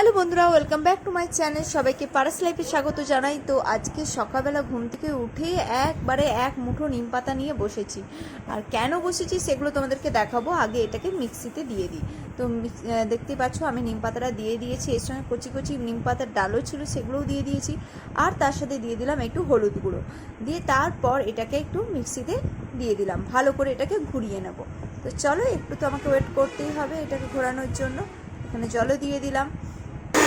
Hello বন্ধুরা welcome back to my channel সবাইকে পারাস লাইফে স্বাগত জানাই। তো আজকে সকালবেলা ঘুম থেকে উঠে একবারে এক মুঠো নিম পাতা নিয়ে বসেছি। আর কেন বসেছি সেগুলো তোমাদেরকে দেখাবো। আগে এটাকে মিক্সিতে দিয়ে দিই। তো দেখতে পাচ্ছ আমি নিম পাতাটা দিয়ে দিয়েছি। এর সঙ্গে কচি কচি নিম পাতার ডালও ছিল, সেগুলোও দিয়ে দিয়েছি। আর তার সাথে দিয়ে দিলাম একটু হলুদ গুঁড়ো। দিয়ে তারপর এটাকে একটু মিক্সিতে দিয়ে দিলাম। ভালো করে এটাকে ঘুরিয়ে নেব। তো চলো, একটু তো আমাকে ওয়েট করতেই হবে এটাকে ঘোরানোর জন্য। এখানে জলও দিয়ে দিলাম।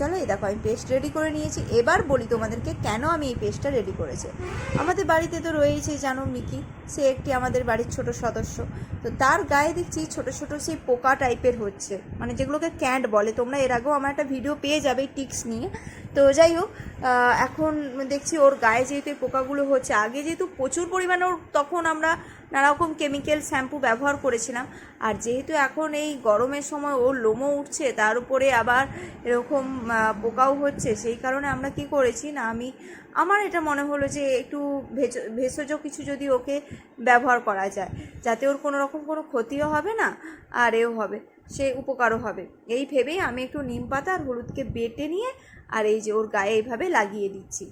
চলো, এই দেখো, আমি পেস্ট রেডি করে নিয়েছি। এবার বলি তোমাদেরকে কেন আমি এই পেস্টটা রেডি করেছি। আমাদের বাড়িতে তো রয়েছে জানো, মিকি? সে একটি আমাদের বাড়ির ছোট সদস্য। তো তার গায়ে দেখছি ছোট ছোট সেই পোকা টাইপের হচ্ছে। মানে যেগুলোকে ক্যান্ট বলে। তোমরা এর আগেও আমার একটা ভিডিও পেয়ে যাবে টিক্স নিয়ে। তো যাই হোক এখন দেখছি ওর গায়ে যেহেতু পোকাগুলো হচ্ছে, আগে যেহেতু প্রচুর পরিমাণে ওর তখন আমরা নানারকম কেমিক্যাল শ্যাম্পু ব্যবহার করেছিলাম। আর যেহেতু এখন এই গরমের সময় ওর লোমও উঠছে, তার উপরে আবার এরকম পোকাও হচ্ছে, সেই কারণে আমরা কি করেছি না, আমি, আমার এটা মনে হলো যে একটু ভেষজ কিছু যদি ওকে ব্যবহার করা যায়, যাতে ওর কোনো রকম কোনো ক্ষতিও হবে না, আর এও হবে, সে উপকারও হবে। এই ভেবেই আমি একটু নিম পাতা আর হলুদকে বেটে নিয়ে, আর এই যে ওর গায়ে এইভাবে লাগিয়ে দিচ্ছি।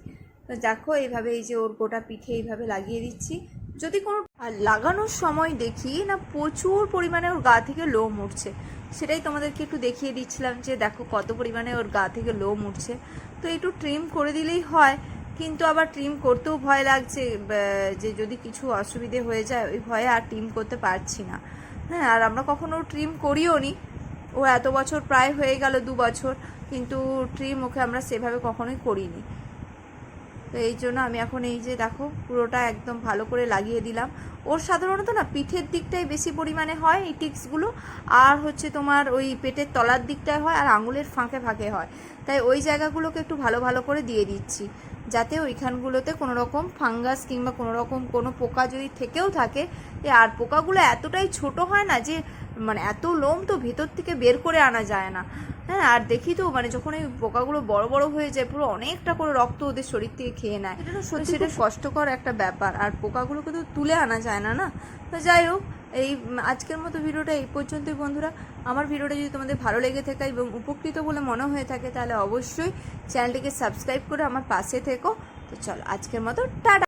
তো দেখো, এইভাবে এই যে ওর গোটা পিঠে এইভাবে লাগিয়ে দিচ্ছি। যদি কোনো লাগানোর সময় দেখি না প্রচুর পরিমাণে ওর গা থেকে লোম উঠছে। সেটাই তোমাদেরকে একটু দেখিয়ে দিচ্ছিলাম যে দেখো কত পরিমাণে ওর গা থেকে লোম উঠছে। তো একটু ট্রিম করে দিলেই হয়, কিন্তু আবার ট্রিম করতেও ভয় লাগছে যে যদি কিছু অসুবিধে হয়ে যায়, ওই ভয়ে আর ট্রিম করতে পারছি না। হ্যাঁ আর আমরা কখনো ট্রিম করিও নি। ও এত বছর প্রায় হয়ে গেল দু বছর, কিন্তু ট্রিম ওকে আমরা সেভাবে কখনোই করিনি। তো এই জন্য আমি এখন এই যে দেখো, পুরোটা একদম ভালো করে লাগিয়ে দিলাম। ওর সাধারণত না পিঠের দিকটাই বেশি পরিমাণে হয় এই টিক্সগুলো, আর হচ্ছে তোমার ওই পেটের তলার দিকটায় হয়, আর আঙুলের ফাঁকে ফাঁকে হয়। তাই ওই জায়গাগুলোকে একটু ভালো ভালো করে দিয়ে দিচ্ছি, যাতে ওইখানগুলোতে কোনো রকম ফাঙ্গাস কিংবা কোনো রকম কোনো পোকা যদি থেকেও থাকে, এ আর পোকাগুলো এতটাই ছোট হয় না যে মানে এত লোম তো ভেতর থেকে বের করে আনা যায় না। হ্যাঁ আর দেখি তো মানে যখন এই পোকাগুলো বড় বড় হয়ে যায় পুরো অনেকটা করে রক্ত ওদের শরীর থেকে খেয়ে নেয়। এটা সত্যি সেটা কষ্টকর একটা ব্যাপার। আর পোকাগুলোকে তো তুলে আনা যায় না না? তো যাই হোক এই আজকের মতো ভিডিওটা এই পর্যন্তই বন্ধুরা। আমার ভিডিওটা যদি তোমাদের ভালো লেগে থাকে এবং উপকৃত বলে মনে হয়ে থাকে তাহলে অবশ্যই চ্যানেলটিকে সাবস্ক্রাইব করে আমার পাশে থেকো। তো চলো আজকের মতো টাটা!